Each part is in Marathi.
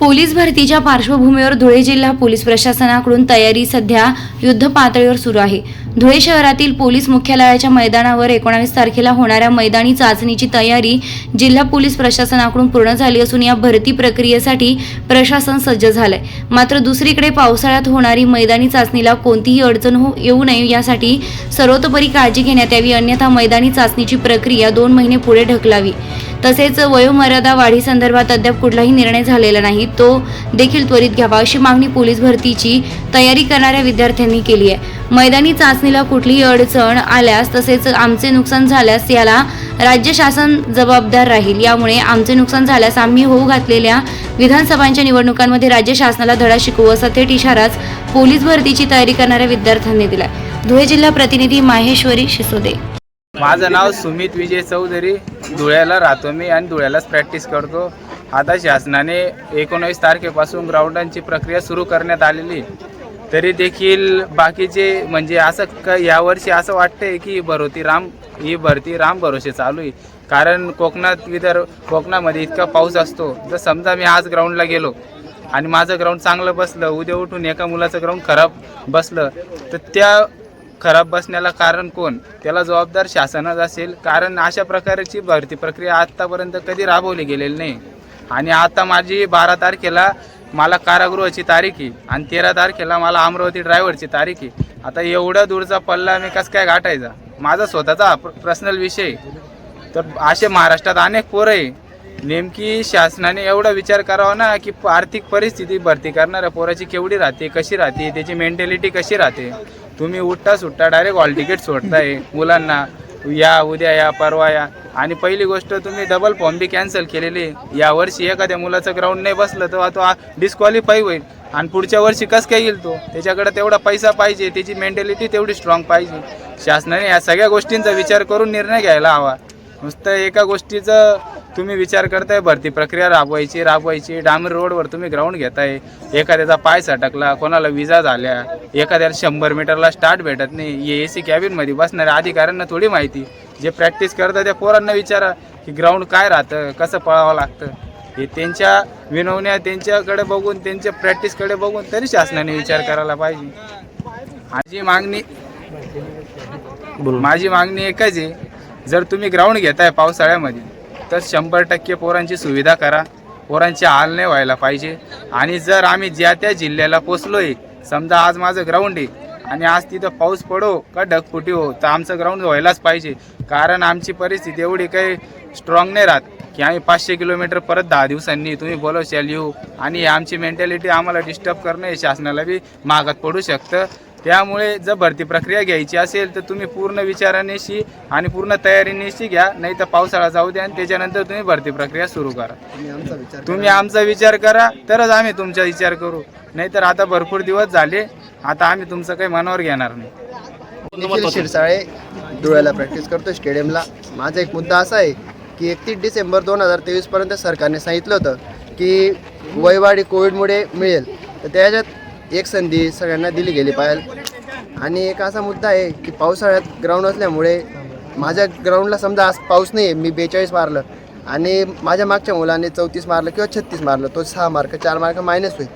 पोलीस भरतीच्या पार्श्वभूमीवर धुळे जिल्हा पोलीस प्रशासनाकडून तयारी सध्या युद्ध पातळीवर सुरू आहे. धुळे शहरातील पोलीस मुख्यालयाच्या मैदानावर एकोणावीस तारखेला होणाऱ्या मैदानी चाचणीची तयारी जिल्हा पोलीस प्रशासनाकडून पूर्ण झाली असून या भरती प्रक्रियेसाठी प्रशासन सज्ज झालंय. मात्र दुसरीकडे पावसाळ्यात होणारी मैदानी चाचणीला कोणतीही अडचण हो येऊ नये यासाठी सर्वतोपरी काळजी घेण्यात यावी अन्यथा मैदानी चाचणीची प्रक्रिया दोन महिने पुढे ढकलावी. तसेच वयोमर्यादा वाढीसंदर्भात अद्याप कुठलाही निर्णय झालेला नाही तो देखील त्वरित घ्यावा अशी मागणी पोलीस भरतीची तयारी करणाऱ्या विद्यार्थ्यांनी केली आहे. मैदानी चाचणीला कुठलीही अडचण आल्यास तसेच आमचे नुकसान झाल्यास याला राज्य शासन जबाबदार राहील. यामुळे आमचे नुकसान झाल्यास आम्ही होऊ घातलेल्या विधानसभांच्या निवडणुकांमध्ये राज्य शासनाला धडा शिकवू असा थेट इशाराच पोलीस भरतीची तयारी करणाऱ्या विद्यार्थ्यांनी दिलाय. धुळे जिल्हा प्रतिनिधी माहेश्वरी शिसोदे. माझं नाव सुमित विजय चौधरी. धुळ्याला राहतो मी आणि धुळ्यालाच प्रॅक्टिस करतो. आता शासनाने एकोणावीस तारखेपासून ग्राउंडांची प्रक्रिया सुरू करण्यात आलेली. तरी देखील बाकीचे म्हणजे असं क यावर्षी असं वाटतंय की ही भरती राम ही भरती राम भरोसे चालू आहे. कारण कोकणात विदर्भ कोकणामध्ये इतका पाऊस असतो. जर समजा मी आज ग्राउंडला गेलो आणि माझं ग्राउंड चांगलं बसलं उद्या उठून एका मुलाचं ग्राउंड खराब बसलं तर त्या खराब बसण्याला कारण कोण? त्याला जबाबदार शासनच असेल. कारण अशा प्रकारची भरती प्रक्रिया आत्तापर्यंत कधी राबवली गेलेली नाही. आणि आता माझी बारा तारखेला मला कारागृहाची तारीख आहे. आणि तेरा तारखेला मला अमरावती ड्रायव्हरची तारीख आहे. आता एवढा दूरचा पल्ला मी कसं काय गाठायचा? माझा स्वतःचा पर्सनल विषय तर असे महाराष्ट्रात अनेक पोरं आहे. नेमकी शासनाने एवढा विचार करावा ना की आर्थिक परिस्थिती भरती करणाऱ्या पोराची केवढी राहते कशी राहते त्याची मेंटॅलिटी कशी राहते? तुम्ही उठता सुट्टा डायरेक्ट हॉल तिकीट सोडताय. मुलांना या उद्या या परवा या. आणि पहिली गोष्ट तुम्ही डबल फॉर्म बी कॅन्सल केलेली. या वर्षी एखाद्या मुलाचं ग्राउंड नाही बसलं तर तो डिस्क्वालिफाय होईल. आणि पुढच्या वर्षी कसं काय येईल तो? त्याच्याकडे तेवढा पैसा पाहिजे. त्याची मेंटॅलिटी तेवढी स्ट्रॉंग पाहिजे. शासनाने या सगळ्या गोष्टींचा विचार करून निर्णय घ्यायला हवा. नुसतं एका गोष्टीचं तुम्ही विचार करताय भरती प्रक्रिया राबवायची राबवायची. डांबर रोडवर तुम्ही ग्राउंड घेताय. एखाद्याचा पाय सटकला कोणाला विजा झाल्या एखाद्याला शंभर मीटरला स्टार्ट भेटत नाही. ए सी कॅबिनमध्ये बसणाऱ्या अधिकाऱ्यांना थोडी माहिती. जे प्रॅक्टिस करतात त्या पोरांना विचारा की ग्राउंड काय राहतं कसं पळावं लागतं. हे त्यांच्या विनवण्या त्यांच्याकडे बघून त्यांच्या प्रॅक्टिसकडे बघून तरी शासनाने विचार करायला पाहिजे. माझी मागणी माझी मागणी एकच आहे. जर तुम्ही ग्राउंड घेताय पावसाळ्यामध्ये तर शंभर टक्के पोरांची सुविधा करा. पोरांची हाल नाही व्हायला पाहिजे. आणि जर आम्ही ज्या त्या जिल्ह्याला पोचलोय समजा आज माझं ग्राउंड आहे आणि आज तिथं पाऊस पडो का ढगफुटी हो तर आमचं ग्राउंड व्हायलाच पाहिजे. कारण आमची परिस्थिती एवढी काही स्ट्रॉंग नाही राहत की आम्ही पाचशे किलोमीटर परत दहा दिवसांनी तुम्ही बोलवशाल येऊ. आणि आमची मेंटॅलिटी आम्हाला डिस्टर्ब करणं हे शासनाला बी मागात पडू शकतं. त्यामुळे जर भरती प्रक्रिया घ्यायची असेल तर तुम्ही पूर्ण विचारानेशी आणि पूर्ण तयारीनेशी घ्या नाही तर पावसाळा जाऊ द्या आणि त्याच्यानंतर तुम्ही भरती प्रक्रिया सुरू करा. तुम्ही आमचा विचार करा. तरच आम्ही तुमचा विचार करू. नाहीतर आता भरपूर दिवस झाले आता आम्ही तुमचं काही मनावर घेणार नाही. शिरसाळे धुळ्याला प्रॅक्टिस करतो स्टेडियमला माझा एक मुद्दा असा आहे की एकतीस डिसेंबर दोन हजार तेवीसपर्यंत सरकारने सांगितलं होतं की वयवाढी कोविडमुळे मिळेल. तर त्याच्यात एक संधी सगळ्यांना दिली गेली पाहिजे. आणि एक असा मुद्दा आहे की पावसाळ्यात ग्राउंड असल्यामुळे माझ्या ग्राउंडला समजा आज पाऊस नाही आहे मी बेचाळीस मारलं. आणि माझ्या मागच्या मुलाने चौतीस मारलं किंवा छत्तीस मारलं तो सहा मार्क चार मार्क मायनस होईल.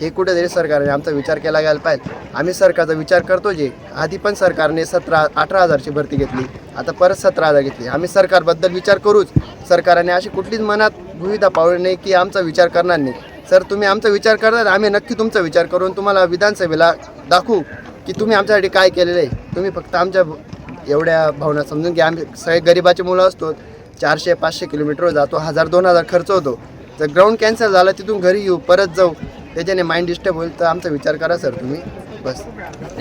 हे कुठेतरी सरकारने आमचा विचार केला गेला पाहिजे. आम्ही सरकारचा विचार करतो जे आधी पण सरकारने सतरा अठरा हजारची भरती घेतली आता परत सतरा हजार घेतली. आम्ही सरकारबद्दल विचार करूच. सरकारने अशी कुठलीच मनात भूमिका पावली नाही की आमचा विचार करणार नाही. सर तुम्ही आमचा विचार करतात आम्ही नक्की तुमचा विचार करून तुम्हाला विधानसभेला दाखवू की तुम्ही आमच्यासाठी काय केलेलं आहे. तुम्ही फक्त आमच्या एवढ्या भावना समजून घ्या. आम्ही सगळे गरिबाचे मुलं असतो चारशे पाचशे किलोमीटर जातो हजार दोन हजार खर्च होतो. जर ग्राउंड कॅन्सल झाला तिथून घरी येऊ परत जाऊ त्याच्याने माइंड डिस्टर्ब होईल तर आमचा विचार करा सर तुम्ही. बस.